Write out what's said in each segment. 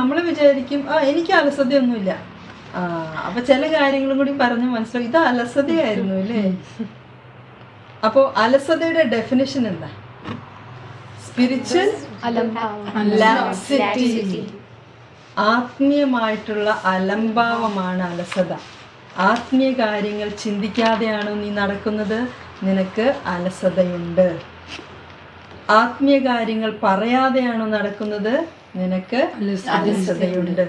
നമ്മൾ വിചാരിക്കും ആ എനിക്ക് അലസതയൊന്നുമില്ല. ആ അപ്പൊ ചില കാര്യങ്ങളും കൂടി പറഞ്ഞ് മനസ്സിലാവും. ഇത് അലസതയായിരുന്നു അല്ലേ? അപ്പോൾ അലസതയുടെ ഡെഫിനിഷൻ എന്താ? സ്പിരിച്വൽ ആത്മീയമായിട്ടുള്ള അലംഭാവമാണ് അലസത. ആത്മീയ കാര്യങ്ങൾ ചിന്തിക്കാതെയാണോ നീ നടക്കുന്നത്? നിനക്ക് അലസതയുണ്ട്. ആത്മീയ കാര്യങ്ങൾ പറയാതെയാണോ നടക്കുന്നത്? നിനക്ക് അലസതയുണ്ട്.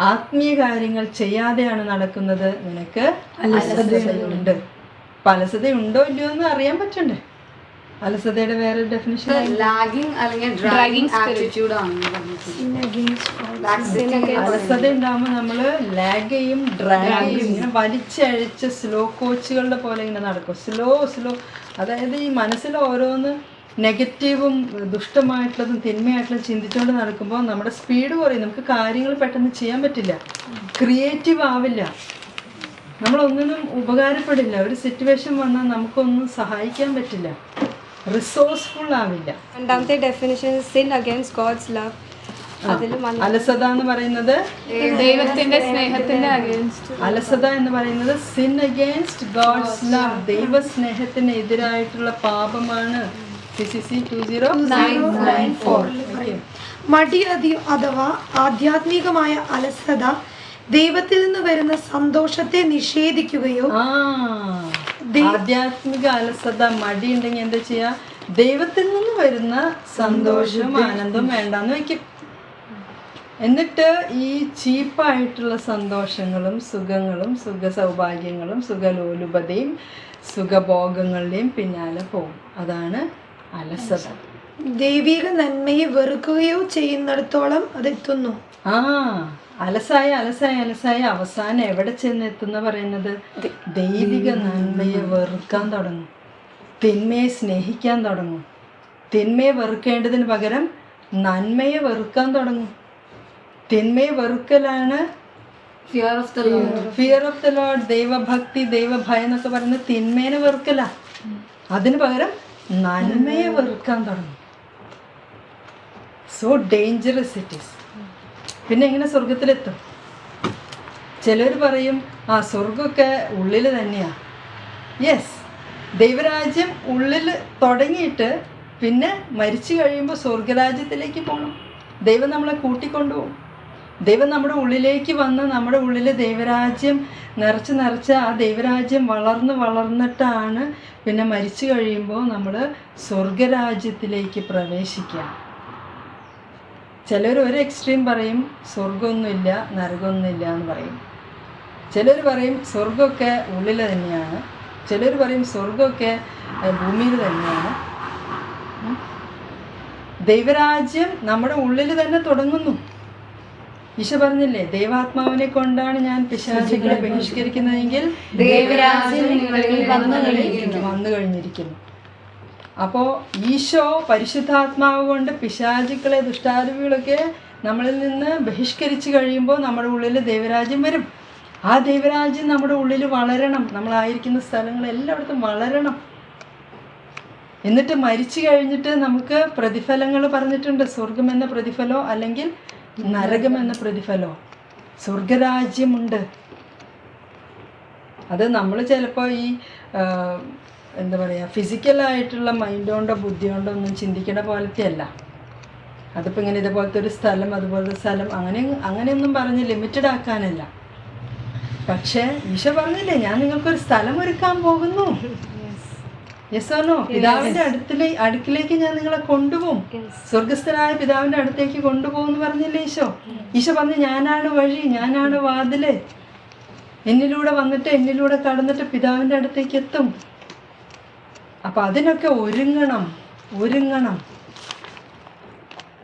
ആത്മീയ കാര്യങ്ങൾ ചെയ്യാതെയാണ് നടക്കുന്നത്. നിനക്ക് അലസതയുണ്ട്. അപ്പൊ ഉണ്ടോ ഇല്ലയോ എന്ന് അറിയാൻ പറ്റണ്ടേ? അലസതയുടെ വേറെ ഡെഫിനിഷൻ ലാഗിങ് അല്ലെങ്കിൽ ഡ്രാഗിങ് ആറ്റിറ്റ്യൂഡ് ആണ് അലസത ഉണ്ടാകുമ്പോൾ നമ്മൾ ലാഗ് ചെയ്യും ഡ്രാഗ് ചെയ്യും. ഇങ്ങനെ വലിച്ചഴിച്ച സ്ലോ കോച്ചുകളുടെ പോലെ ഇങ്ങനെ നടക്കും. സ്ലോ സ്ലോ അതായത് ഈ മനസ്സിൽ ഓരോന്ന് നെഗറ്റീവും ദുഷ്ടമായിട്ടുള്ളതും തിന്മയായിട്ടുള്ളതും ചിന്തിച്ചുകൊണ്ട് നടക്കുമ്പോൾ നമ്മുടെ സ്പീഡ് കുറയും. നമുക്ക് കാര്യങ്ങൾ പെട്ടെന്ന് ചെയ്യാൻ പറ്റില്ല. ക്രിയേറ്റീവ് ആവില്ല. നമ്മളൊന്നിനും ഉപകാരപ്പെടില്ല. ഒരു സിറ്റുവേഷൻ വന്നാൽ നമുക്കൊന്നും സഹായിക്കാൻ പറ്റില്ല. റിസോഴ്സ്ഫുൾ ആവില്ല. രണ്ടാമത്തെ definition sin against God's love അലസത എന്ന് പറയുന്നത് ദൈവത്തിന്റെ സ്നേഹത്തിന്റെ അലസത എന്ന് പറയുന്നത് സിൻ അഗേൻസ്റ്റ് ഗോഡ്സ് ലവ് ദൈവ സ്നേഹത്തിന് എതിരായിട്ടുള്ള പാപമാണ് C C C two zero nine four മടി അഥവാ ആധ്യാത്മികമായ അലസത ദൈവത്തിൽ നിന്ന് വരുന്ന സന്തോഷത്തെ നിഷേധിക്കുകയോ ആധ്യാത്മിക അലസത മടി ഉണ്ടെങ്കിൽ എന്താ ചെയ്യാ? ദൈവത്തിൽ നിന്ന് വരുന്ന സന്തോഷം ആനന്ദം വേണ്ടെന്ന് വെക്കും. എന്നിട്ട് ഈ ചീപ്പായിട്ടുള്ള സന്തോഷങ്ങളും സുഖങ്ങളും സുഖ സൗഭാഗ്യങ്ങളും സുഖലോലുപതയും സുഖഭോഗങ്ങളുടെയും പിന്നാലെ പോകും അതാണ് അലസത. ദൈവിക നന്മയെ വെറുക്കുകയോ ചെയ്യുന്നിടത്തോളം അതെത്തുന്നു. ആ അലസായ അലസായ അലസായ അവസാനം എവിടെ ചെന്നെത്തുന്ന പറയുന്നത്? ദൈവിക നന്മയെ വെറുക്കാൻ തുടങ്ങും. തിന്മയെ സ്നേഹിക്കാൻ തുടങ്ങും. തിന്മയെ വെറുക്കേണ്ടതിന് പകരം നന്മയെ വെറുക്കാൻ തുടങ്ങും. തിന്മയെ വെറുക്കലാണ് fear of the fear of the lord ദൈവഭക്തി ദൈവഭയം എന്നൊക്കെ പറയുന്നത് തിന്മേനെ വെറുക്കല. അതിന് പകരം നന്മയെ വെറുക്കാൻ തുടങ്ങി. സോ ഡേഞ്ചറസ് ഇറ്റ് ഈസ് പിന്നെ എങ്ങനെ സ്വർഗത്തിലെത്തും ചിലർ പറയും ആ സ്വർഗമൊക്കെ ഉള്ളിൽ തന്നെയാ. യെസ് ദൈവരാജ്യം ഉള്ളിൽ തുടങ്ങിയിട്ട് പിന്നെ മരിച്ചു കഴിയുമ്പോൾ സ്വർഗരാജ്യത്തിലേക്ക് പോകണം ദൈവം നമ്മളെ കൂട്ടിക്കൊണ്ടുപോകും. ദൈവം നമ്മുടെ ഉള്ളിലേക്ക് വന്ന് നമ്മുടെ ഉള്ളിൽ ദൈവരാജ്യം നിറച്ച് നിറച്ച് ആ ദൈവരാജ്യം വളർന്ന് വളർന്നിട്ടാണ് പിന്നെ മരിച്ചു കഴിയുമ്പോൾ നമ്മൾ സ്വർഗരാജ്യത്തിലേക്ക് പ്രവേശിക്കുക. ചിലർ ഒരു എക്സ്ട്രീം പറയും സ്വർഗമൊന്നുമില്ല നരകമൊന്നുമില്ല എന്ന് പറയും. ചിലർ പറയും സ്വർഗമൊക്കെ ഉള്ളിൽ തന്നെയാണ്. ചിലർ പറയും സ്വർഗമൊക്കെ ഭൂമിയിൽ തന്നെയാണ്. ദൈവരാജ്യം നമ്മുടെ ഉള്ളിൽ തന്നെ തുടങ്ങുന്നു. ഈശോ പറഞ്ഞില്ലേ ദൈവാത്മാവിനെ കൊണ്ടാണ് ഞാൻ പിശാചികളെ ബഹിഷ്കരിക്കുന്നതെങ്കിൽ കഴിഞ്ഞിരിക്കുന്നു. വന്നു കഴിഞ്ഞിരിക്കുന്നു. അപ്പോൾ ഈശോ പരിശുദ്ധാത്മാവ് കൊണ്ട് പിശാചികളെ ദുഷ്ടാരൂപികളൊക്കെ നമ്മളിൽ നിന്ന് ബഹിഷ്കരിച്ചു കഴിയുമ്പോൾ നമ്മുടെ ഉള്ളിൽ ദൈവരാജ്യം വരും. ആ ദൈവരാജ്യം നമ്മുടെ ഉള്ളിൽ വളരണം. നമ്മളായിരിക്കുന്ന സ്ഥലങ്ങൾ എല്ലായിടത്തും വളരണം. എന്നിട്ട് മരിച്ചു കഴിഞ്ഞിട്ട് നമുക്ക് പ്രതിഫലങ്ങൾ പറഞ്ഞിട്ടുണ്ട്. സ്വർഗം എന്ന പ്രതിഫലോ അല്ലെങ്കിൽ നരകം എന്ന പ്രതിഫലോ? സ്വർഗരാജ്യമുണ്ട്. അത് നമ്മൾ ചിലപ്പോൾ ഈ എന്താ പറയുക ഫിസിക്കലായിട്ടുള്ള മൈൻഡ് കൊണ്ടോ ബുദ്ധി കൊണ്ടോ ഒന്നും ചിന്തിക്കേണ്ട പോലത്തെ അല്ല അതിപ്പോൾ ഇങ്ങനെ ഇതുപോലത്തെ ഒരു സ്ഥലം അതുപോലത്തെ സ്ഥലം അങ്ങനെ അങ്ങനെയൊന്നും പറഞ്ഞ് ലിമിറ്റഡ് ആക്കാനല്ല. പക്ഷേ ഈശോ പറഞ്ഞില്ലേ ഞാൻ നിങ്ങൾക്കൊരു സ്ഥലം ഒരുക്കാൻ പോകുന്നു. യെസ് ഓർണോ പിതാവിന്റെ അടുത്തിലേ അടുക്കിലേക്ക് ഞാൻ നിങ്ങളെ കൊണ്ടുപോകും. സ്വർഗസ്ഥനായ പിതാവിന്റെ അടുത്തേക്ക് കൊണ്ടുപോകും എന്ന് പറഞ്ഞില്ലേ ഈശോ? ഈശോ പറഞ്ഞു ഞാനാണ് വഴി ഞാനാണ് വാതിൽ. എന്നിലൂടെ വന്നിട്ട് എന്നിലൂടെ കടന്നിട്ട് പിതാവിന്റെ അടുത്തേക്ക് എത്തും. അപ്പൊ അതിനൊക്കെ ഒരുങ്ങണം ഒരുങ്ങണം.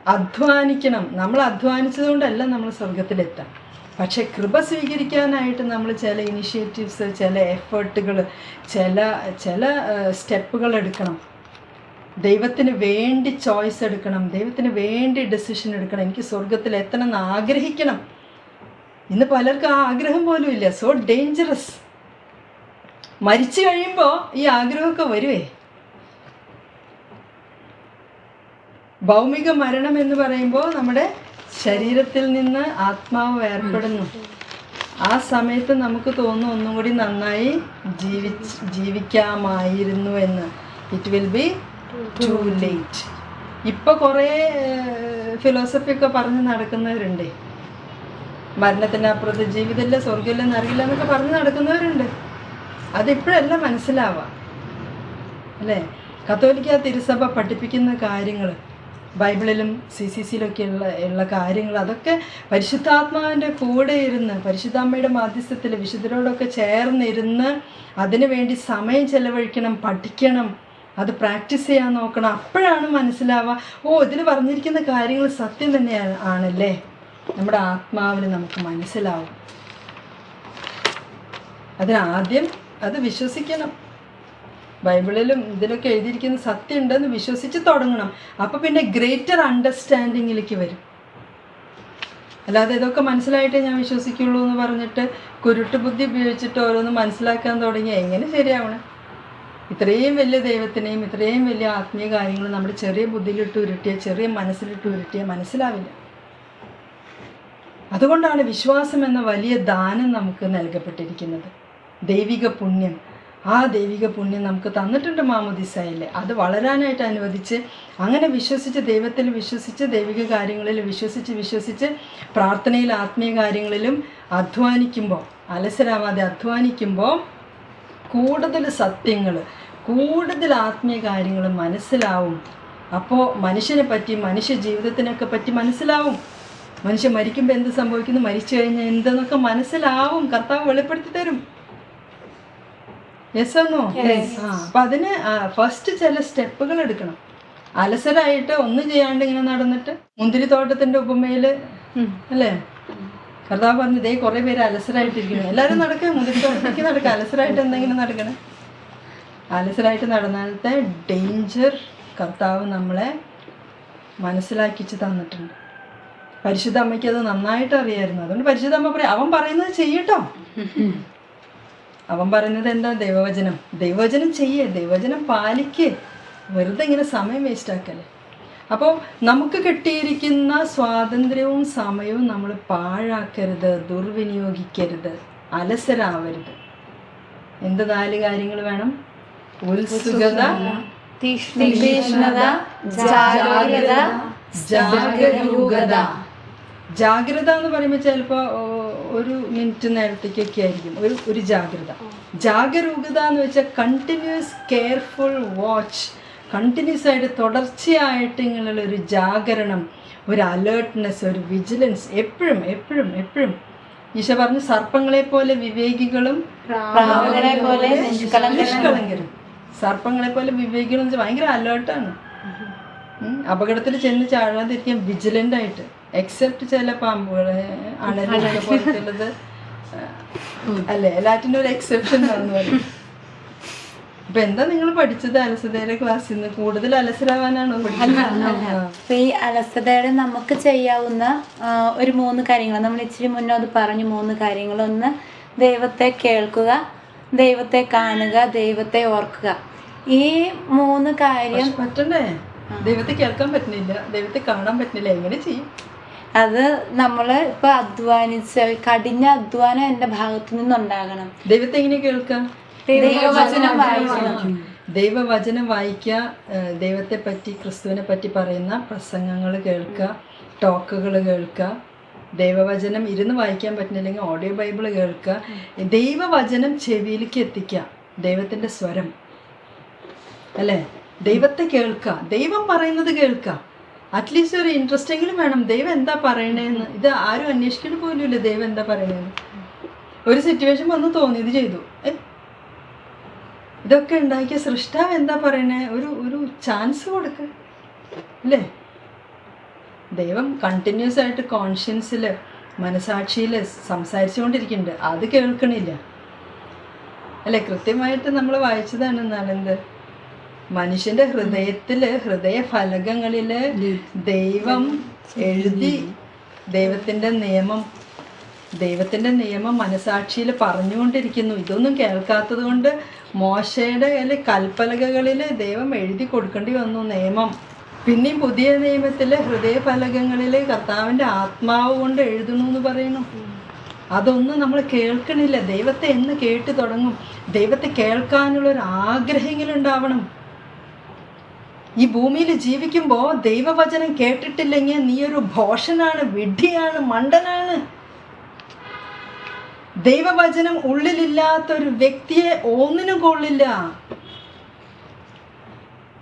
അധ്വാനിക്കണം. നമ്മൾ അധ്വാനിച്ചത് കൊണ്ടല്ല നമ്മൾ സ്വർഗത്തിലെത്താം പക്ഷെ കൃപ സ്വീകരിക്കാനായിട്ട് നമ്മൾ ചില ഇനിഷ്യേറ്റീവ്സ് ചില എഫേർട്ടുകൾ ചില ചില സ്റ്റെപ്പുകൾ എടുക്കണം. ദൈവത്തിന് വേണ്ടി ചോയ്സ് എടുക്കണം. ദൈവത്തിന് വേണ്ടി ഡെസിഷൻ എടുക്കണം. എനിക്ക് സ്വർഗത്തിൽ എത്തണം എന്ന് ആഗ്രഹിക്കണം. ഇന്ന് പലർക്കും ആ ആഗ്രഹം പോലും ഇല്ല. സോ ഡേഞ്ചറസ് മരിച്ചു കഴിയുമ്പോൾ ഈ ആഗ്രഹമൊക്കെ വരുവേ. ഭൗമിക മരണം എന്ന് പറയുമ്പോൾ നമ്മുടെ ശരീരത്തിൽ നിന്ന് ആത്മാവ് വേർപ്പെടുന്നു ആ സമയത്ത് നമുക്ക് തോന്നും ഒന്നും കൂടി നന്നായി ജീവി ജീവിക്കാമായിരുന്നു എന്ന്. It will be too late ഇപ്പൊ കുറേ ഫിലോസഫി ഒക്കെ പറഞ്ഞ് നടക്കുന്നവരുണ്ട്. മരണത്തിന് അപ്പുറത്ത് ജീവിതമില്ല സ്വർഗമില്ല അറിയില്ല എന്നൊക്കെ പറഞ്ഞ് നടക്കുന്നവരുണ്ട്. അതിപ്പോഴല്ല മനസ്സിലാവാം. അല്ലേ? കത്തോലിക്ക തിരുസഭ പഠിപ്പിക്കുന്ന കാര്യങ്ങൾ ബൈബിളിലും സി സി സിയിലൊക്കെ ഉള്ള ഉള്ള കാര്യങ്ങൾ അതൊക്കെ പരിശുദ്ധാത്മാവിന്റെ കൂടെ ഇരുന്ന് പരിശുദ്ധാമ്മയുടെ മാധ്യസ്ഥത്തിൽ വിശുദ്ധരോടൊക്കെ ചേർന്നിരുന്ന് അതിനുവേണ്ടി സമയം ചെലവഴിക്കണം പഠിക്കണം അത് പ്രാക്ടീസ് ചെയ്യാൻ നോക്കണം. അപ്പോഴാണ് മനസ്സിലാവുക ഓ ഇതിൽ പറഞ്ഞിരിക്കുന്ന കാര്യങ്ങൾ സത്യം തന്നെയാണ് ആണല്ലേ? നമ്മുടെ ആത്മാവിന് നമുക്ക് മനസ്സിലാവും. അതിനാദ്യം അത് വിശ്വസിക്കണം. ബൈബിളിലും ഇതിലൊക്കെ എഴുതിയിരിക്കുന്ന സത്യം ഉണ്ടെന്ന് വിശ്വസിച്ച് തുടങ്ങണം. അപ്പോൾ പിന്നെ ഗ്രേറ്റർ അണ്ടർസ്റ്റാൻഡിങ്ങിലേക്ക് വരും. അല്ലാതെ ഇതൊക്കെ മനസ്സിലായിട്ടേ ഞാൻ വിശ്വസിക്കുള്ളൂ എന്ന് പറഞ്ഞിട്ട് കുരുട്ട് ബുദ്ധി ഉപയോഗിച്ചിട്ട് ഓരോന്ന് മനസ്സിലാക്കാൻ തുടങ്ങി എങ്ങനെ ശരിയാവണം? ഇത്രയും വലിയ ദൈവത്തിനെയും ഇത്രയും വലിയ ആത്മീയ കാര്യങ്ങൾ നമ്മൾ ചെറിയ ബുദ്ധിയിലിട്ട് ഉരുട്ടിയ ചെറിയ മനസ്സിലിട്ട് ഉരുട്ടിയ മനസ്സിലാവില്ല. അതുകൊണ്ടാണ് വിശ്വാസം എന്ന വലിയ ദാനം നമുക്ക് നൽകപ്പെട്ടിരിക്കുന്നത്. ദൈവിക പുണ്യം ആ ദൈവിക പുണ്യം നമുക്ക് തന്നിട്ടുണ്ട് മാമോദിസയിൽ അത് വളരാനായിട്ട് അനുവദിച്ച് അങ്ങനെ വിശ്വസിച്ച് ദൈവത്തിൽ വിശ്വസിച്ച് ദൈവിക കാര്യങ്ങളിൽ വിശ്വസിച്ച് വിശ്വസിച്ച് പ്രാർത്ഥനയിൽ ആത്മീയ കാര്യങ്ങളിലും അധ്വാനിക്കുമ്പോൾ അലസരാവാതെ അധ്വാനിക്കുമ്പോൾ കൂടുതൽ സത്യങ്ങൾ കൂടുതൽ ആത്മീയ കാര്യങ്ങൾ മനസ്സിലാവും. അപ്പോൾ മനുഷ്യനെ പറ്റി മനുഷ്യ ജീവിതത്തിനൊക്കെ പറ്റി മനസ്സിലാവും. മനുഷ്യൻ മരിക്കുമ്പോൾ എന്ത് സംഭവിക്കുന്നു? മരിച്ചു കഴിഞ്ഞാൽ എന്തെന്നൊക്കെ മനസ്സിലാവും. കർത്താവ് വെളിപ്പെടുത്തി തരും. യെസ് എന്നോ ആ അതിന് ഫസ്റ്റ് ചില സ്റ്റെപ്പുകൾ എടുക്കണം. അലസരായിട്ട് ഒന്നും ചെയ്യാണ്ട് ഇങ്ങനെ നടന്നിട്ട് മുന്തിരിത്തോട്ടത്തിന്റെ ഉപമയിൽ അല്ലേ? കർത്താവ് പറഞ്ഞു ഇതേ കുറെ പേര് അലസരായിട്ടിരിക്കുന്നു. എല്ലാരും നടക്കുക മുന്തിരിത്തോട്ടത്തേക്ക് നടക്കുക അലസരായിട്ട് എന്തെങ്കിലും നടക്കണം. അലസരായിട്ട് നടന്നാലത്തെ ഡേഞ്ചർ കർത്താവ് നമ്മളെ മനസ്സിലാക്കിച്ച് തന്നിട്ടുണ്ട്. പരിശുദ്ധ അമ്മയ്ക്ക് അത് നന്നായിട്ട് അറിയായിരുന്നു. അതുകൊണ്ട് പരിശുദ്ധ അമ്മ പറയും അവൻ പറയുന്നത് ചെയ്യട്ടോ. അവൻ പറയുന്നത് എന്താ? ദൈവവചനം. ദൈവവചനം ചെയ്യേ ദൈവവചനം പാലിക്കേ. വെറുതെ ഇങ്ങനെ സമയം വേസ്റ്റ് ആക്കല്ലേ? അപ്പോൾ നമുക്ക് കിട്ടിയിരിക്കുന്ന സ്വാതന്ത്ര്യവും സമയവും നമ്മൾ പാഴാക്കരുത് ദുർവിനിയോഗിക്കരുത് അലസരാവരുത്. എന്ത് നാല് കാര്യങ്ങൾ വേണം? ഉത്സുകത തീക്ഷ്ണത ജാഗ്രത ജാഗരൂകത ജാഗ്രത എന്ന് പറയുമ്പോൾ ചിലപ്പോൾ ഒരു മിനിറ്റ് നേരത്തേക്കൊക്കെ ആയിരിക്കും. ഒരു ഒരു ജാഗ്രത. ജാഗരൂകത എന്ന് വെച്ചാൽ കണ്ടിന്യൂസ് കെയർഫുൾ വാച്ച് കണ്ടിന്യൂസ് ആയിട്ട് തുടർച്ചയായിട്ട് ഇങ്ങനെയുള്ള ഒരു ജാഗരണം ഒരു അലേർട്ട്നെസ് ഒരു വിജിലൻസ് എപ്പോഴും എപ്പോഴും എപ്പോഴും. ഈശ പറഞ്ഞു സർപ്പങ്ങളെ പോലെ വിവേകികളും നിഷ്കളങ്കരും. സർപ്പങ്ങളെ പോലെ വിവേകികളും ഭയങ്കര അലേർട്ടാണ് അപകടത്തിൽ ചെന്ന് ചാടാതിരിക്കാൻ വിജിലന്റ് ആയിട്ട്. എക്സെപ്റ്റ് ചില പാമ്പുകളെ അണലുള്ളത് പോലത്തുള്ളത്. അല്ലേ? എല്ലാറ്റിന്റെ ഒരു എക്സെപ്ഷൻ ആണെന്ന് പറയും അപ്പൊ എന്താ നിങ്ങൾ പഠിച്ചത് അലസതയുടെ ക്ലാസ്സിൽ നിന്ന് കൂടുതൽ അലസരാവാനാണോ. അപ്പൊ ഈ അലസതയുടെ നമുക്ക് ചെയ്യാവുന്ന ഒരു മൂന്ന് കാര്യങ്ങൾ നമ്മൾ ഇച്ചിരി മുന്നേ അത് പറഞ്ഞു മൂന്ന് കാര്യങ്ങൾ ഒന്ന് ദൈവത്തെ കേൾക്കുക ദൈവത്തെ കാണുക ദൈവത്തെ ഓർക്കുക. ഈ മൂന്ന് കാര്യം പറ്റണ്ടേ? ദൈവത്തെ കേൾക്കാൻ പറ്റുന്നില്ല. ദൈവത്തെ കാണാൻ പറ്റുന്നില്ല. എങ്ങനെ ചെയ്യും? അത് നമ്മൾ ഇപ്പൊ അധ്വാനിച്ച കഠിന അധ്വാനം എന്റെ ഭാഗത്തു നിന്നുണ്ടാകണം. ദൈവത്തെ എങ്ങനെ കേൾക്കാം? ദൈവവചനം വായിക്കണം. ദൈവവചനം വായിക്കുക ദൈവത്തെ പറ്റി ക്രിസ്തുവിനെ പറ്റി പറയുന്ന പ്രസംഗങ്ങൾ കേൾക്കുക ടോക്കുകൾ കേൾക്കുക ദൈവവചനം ഇരുന്ന് വായിക്കാൻ പറ്റുന്നില്ലെങ്കിൽ ഓഡിയോ ബൈബിൾ കേൾക്കുക ദൈവവചനം ചെവിയിലേക്ക് എത്തിക്കുക ദൈവത്തിന്റെ സ്വരം. അല്ലേ? ദൈവത്തെ കേൾക്കുക ദൈവം പറയുന്നത് കേൾക്കുക അറ്റ്ലീസ്റ്റ് ഒരു ഇൻട്രസ്റ്റ് എങ്കിലും വേണം. ദൈവം എന്താ പറയണേന്ന്. ഇത് ആരും അന്വേഷിക്കണ പോലും ഇല്ല ദൈവം എന്താ പറയണേന്ന്. ഒരു സിറ്റുവേഷൻ വന്ന് തോന്നി ഇത് ചെയ്തു. ഏ? ഇതൊക്കെ ഉണ്ടാക്കിയ സൃഷ്ടാവ് എന്താ പറയണേ? ഒരു ഒരു ചാൻസ് കൊടുക്ക. അല്ലേ? ദൈവം കണ്ടിന്യൂസ് ആയിട്ട് കോൺഷ്യൻസിൽ മനസാക്ഷിയിൽ സംസാരിച്ചുകൊണ്ടിരിക്കുന്നുണ്ട്. അത് കേൾക്കണില്ല. അല്ലേ? കൃത്യമായിട്ട് നമ്മൾ വായിച്ചതാണ് എന്നാലെന്ത് മനുഷ്യന്റെ ഹൃദയത്തിൽ ഹൃദയ ഫലകങ്ങളിൽ ദൈവം എഴുതി ദൈവത്തിന്റെ നിയമം ദൈവത്തിന്റെ നിയമം മനസാക്ഷിയിൽ പറഞ്ഞുകൊണ്ടിരിക്കുന്നു. ഇതൊന്നും കേൾക്കാത്തത് കൊണ്ട് മോശയുടെ കൽപ്പലകകളിൽ ദൈവം എഴുതി കൊടുക്കേണ്ടി വന്നു നിയമം. പിന്നെയും പുതിയ നിയമത്തിലെ ഹൃദയഫലകങ്ങളിൽ കർത്താവിന്റെ ആത്മാവ് കൊണ്ട് എഴുതണു എന്ന് പറയുന്നു. അതൊന്നും നമ്മൾ കേൾക്കണില്ല. ദൈവത്തെ എന്ന് കേട്ട് തുടങ്ങും. ദൈവത്തെ കേൾക്കാനുള്ള ഒരു ആഗ്രഹമെങ്കിലും ഉണ്ടാവണം. ഈ ഭൂമിയിൽ ജീവിക്കുമ്പോൾ ദൈവവചനം കേട്ടിട്ടില്ലെങ്കിൽ നീ ഒരു ഭോഷനാണ് വിഡ്ഢിയാണ് മണ്ടനാണ്. ദൈവവചനം ഉള്ളിലില്ലാത്ത ഒരു വ്യക്തിയെ ഒന്നിനും കൊള്ളില്ല.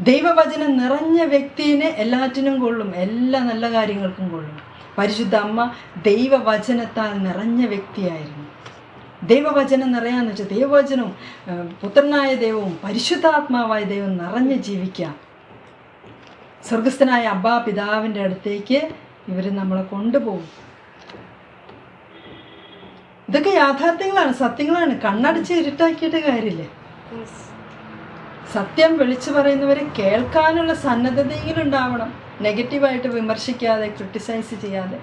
ദൈവവചനം നിറഞ്ഞ വ്യക്തിനെ എല്ലാറ്റിനും കൊള്ളും എല്ലാ നല്ല കാര്യങ്ങൾക്കും കൊള്ളും. പരിശുദ്ധ അമ്മ ദൈവവചനത്താൽ നിറഞ്ഞ വ്യക്തിയായിരുന്നു. ദൈവവചനം നിറയാന്ന് വെച്ചാൽ ദൈവവചനവും പുത്രനായ ദൈവവും പരിശുദ്ധാത്മാവായ ദൈവം നിറഞ്ഞ് ജീവിക്കാം. സ്വർഗസ്ഥനായ അബ്ബാ പിതാവിന്റെ അടുത്തേക്ക് ഇവർ നമ്മളെ കൊണ്ടുപോകും. ഇതൊക്കെ യാഥാർത്ഥ്യങ്ങളാണ് സത്യങ്ങളാണ്. കണ്ണടച്ച് ഇരുട്ടാക്കിയിട്ട് കാര്യമില്ല? സത്യം വിളിച്ചു പറയുന്നവരെ കേൾക്കാനുള്ള സന്നദ്ധതയെങ്കിലും ഉണ്ടാവണം നെഗറ്റീവായിട്ട് വിമർശിക്കാതെ ക്രിട്ടിസൈസ് ചെയ്യാതെ.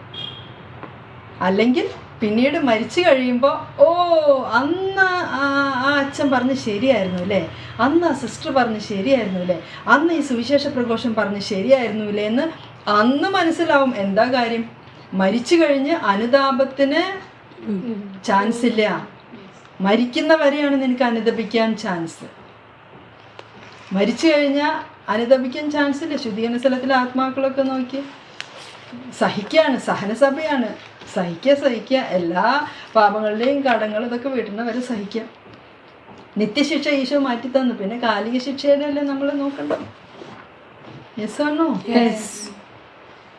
അല്ലെങ്കിൽ പിന്നീട് മരിച്ചു കഴിയുമ്പോൾ ഓ അന്ന് ആ അച്ഛൻ പറഞ്ഞ് ശരിയായിരുന്നു അല്ലേ? അന്ന് ആ സിസ്റ്റർ പറഞ്ഞ് ശരിയായിരുന്നു അല്ലേ? അന്ന് ഈ സുവിശേഷ പ്രഘോഷം പറഞ്ഞ് ശരിയായിരുന്നു ഇല്ലേ എന്ന് അന്ന് മനസ്സിലാവും എന്താ കാര്യം. മരിച്ചു കഴിഞ്ഞ് അനുതാപത്തിന് ചാൻസ് ഇല്ല. മരിക്കുന്നവരെയാണ് നിനക്ക് അനുദപിക്കാൻ ചാൻസ്. മരിച്ചു കഴിഞ്ഞാൽ അനുദപിക്കാൻ ചാൻസ് ഇല്ല. ശുദ്ധീകരണ സ്ഥലത്തിലെ ആത്മാക്കളൊക്കെ നോക്കി. സഹിക്കാണ്. സഹനസഭയാണ്. സഹിക്കുക സഹിക്കുക എല്ലാ പാപങ്ങളുടെയും കടങ്ങളും ഇതൊക്കെ വീട്ടിൽ വരെ സഹിക്കാം. നിത്യശിക്ഷ ഈശോ മാറ്റി തന്നു. പിന്നെ കാലിക ശിക്ഷയുടെ അല്ലേ നമ്മൾ നോക്കണ്ട? യെസ് ആണോ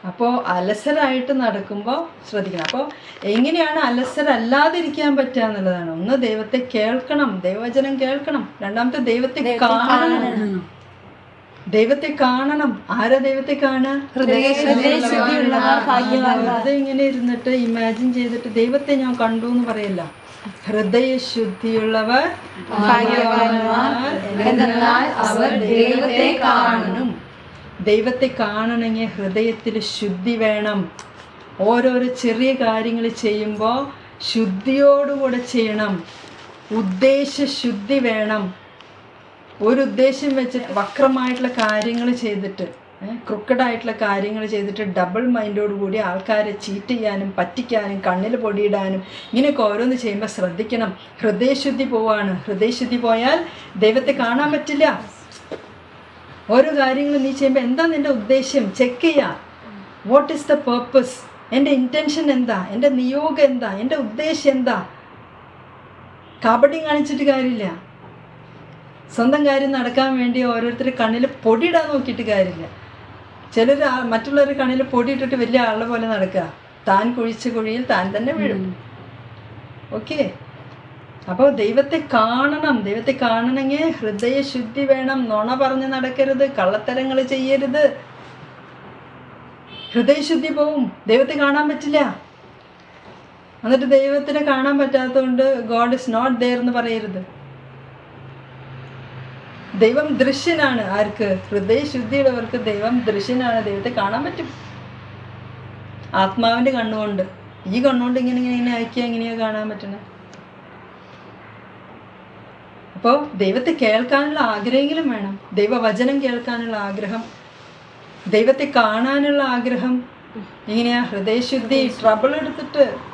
അപ്പോൾ അലസരായിട്ട് നടക്കുമ്പോൾ ശ്രദ്ധിക്കണം. അപ്പോൾ എങ്ങനെയാണ് അലസരല്ലാതിരിക്കാൻ പറ്റുക എന്നുള്ളതാണ്. ഒന്ന് ദൈവത്തെ കേൾക്കണം. ദൈവവചനം കേൾക്കണം. രണ്ടാമത്തെ ദൈവത്തെ കാണണം. ദൈവത്തെ കാണണം. ആരാ ദൈവത്തെ കാണാൻ അത് ഇങ്ങനെ ഇരുന്നിട്ട് ഇമാജിൻ ചെയ്തിട്ട് ദൈവത്തെ ഞാൻ കണ്ടു എന്ന് പറയല്ല. ഹൃദയശുദ്ധിയുള്ളവർ അവർ ദൈവത്തെ കാണണം ദൈവത്തെ കാണണമെങ്കിൽ ഹൃദയത്തിൽ ശുദ്ധി വേണം. ഓരോരോ ചെറിയ കാര്യങ്ങൾ ചെയ്യുമ്പോൾ ശുദ്ധിയോടുകൂടെ ചെയ്യണം. ഉദ്ദേശ ശുദ്ധി വേണം. ഒരു ഉദ്ദേശം വെച്ച് വക്രമായിട്ടുള്ള കാര്യങ്ങൾ ചെയ്തിട്ട് ക്രുക്കഡായിട്ടുള്ള കാര്യങ്ങൾ ചെയ്തിട്ട് ഡബിൾ മൈൻഡോട് കൂടി ആൾക്കാരെ ചീറ്റ് ചെയ്യാനും പറ്റിക്കാനും കണ്ണിൽ പൊടിയിടാനും ഇങ്ങനെയൊക്കെ ഓരോന്ന് ചെയ്യുമ്പോൾ ശ്രദ്ധിക്കണം. ഹൃദയശുദ്ധി പോവാണ്. ഹൃദയശുദ്ധി പോയാൽ ദൈവത്തെ കാണാൻ പറ്റില്ല. ഓരോ കാര്യങ്ങളും നീ ചെയ്യുമ്പോൾ എന്താ നിന്റെ ഉദ്ദേശ്യം ചെക്ക് ചെയ്യാ. വാട്ട് ഈസ് ദ പേർപ്പസ് എന്റെ ഇന്റൻഷൻ എന്താ? എന്റെ നിയോഗം എന്താ? എന്റെ ഉദ്ദേശം എന്താ? കബഡി കാണിച്ചിട്ട് കാര്യമില്ല. സ്വന്തം കാര്യം നടക്കാൻ വേണ്ടി ഓരോരുത്തർ കണ്ണിൽ പൊടിയിടാൻ നോക്കിയിട്ട് കാര്യമില്ല. ചിലർ മറ്റുള്ളവർ കണ്ണിൽ പൊടിയിട്ടിട്ട് വലിയ ആളുടെ പോലെ നടക്കുക. താൻ കുഴിച്ച കുഴിയിൽ താൻ തന്നെ വീഴും. ഓക്കെ? അപ്പോൾ ദൈവത്തെ കാണണം. ദൈവത്തെ കാണണമെങ്കിൽ ഹൃദയശുദ്ധി വേണം. നുണ പറഞ്ഞ് നടക്കരുത്. കള്ളത്തരങ്ങൾ ചെയ്യരുത്. ഹൃദയശുദ്ധി പോവും. ദൈവത്തെ കാണാൻ പറ്റില്ല. എന്നിട്ട് ദൈവത്തിനെ കാണാൻ പറ്റാത്തതുകൊണ്ട് ഗോഡ് ഇസ് നോട്ട് ദെയർ എന്ന് പറയരുത്. ദൈവം ദൃശ്യനാണ്. ആർക്ക്? ഹൃദയശുദ്ധിയുള്ളവർക്ക് ദൈവം ദൃശ്യനാണ്. ദൈവത്തെ കാണാൻ പറ്റും. ആത്മാവിന്റെ കണ്ണുകൊണ്ട്. ഈ കണ്ണുകൊണ്ട് ഇങ്ങനെ ഇങ്ങനെ ഇങ്ങനെ അയക്കുക എങ്ങനെയാ കാണാൻ പറ്റണേ. അപ്പോൾ ദൈവത്തെ കേൾക്കാനുള്ള ആഗ്രഹമെങ്കിലും വേണം. ദൈവവചനം കേൾക്കാനുള്ള ആഗ്രഹം. ദൈവത്തെ കാണാനുള്ള ആഗ്രഹം. ഇങ്ങനെയാ ഹൃദയശുദ്ധി ട്രബിൾ എടുത്തിട്ട്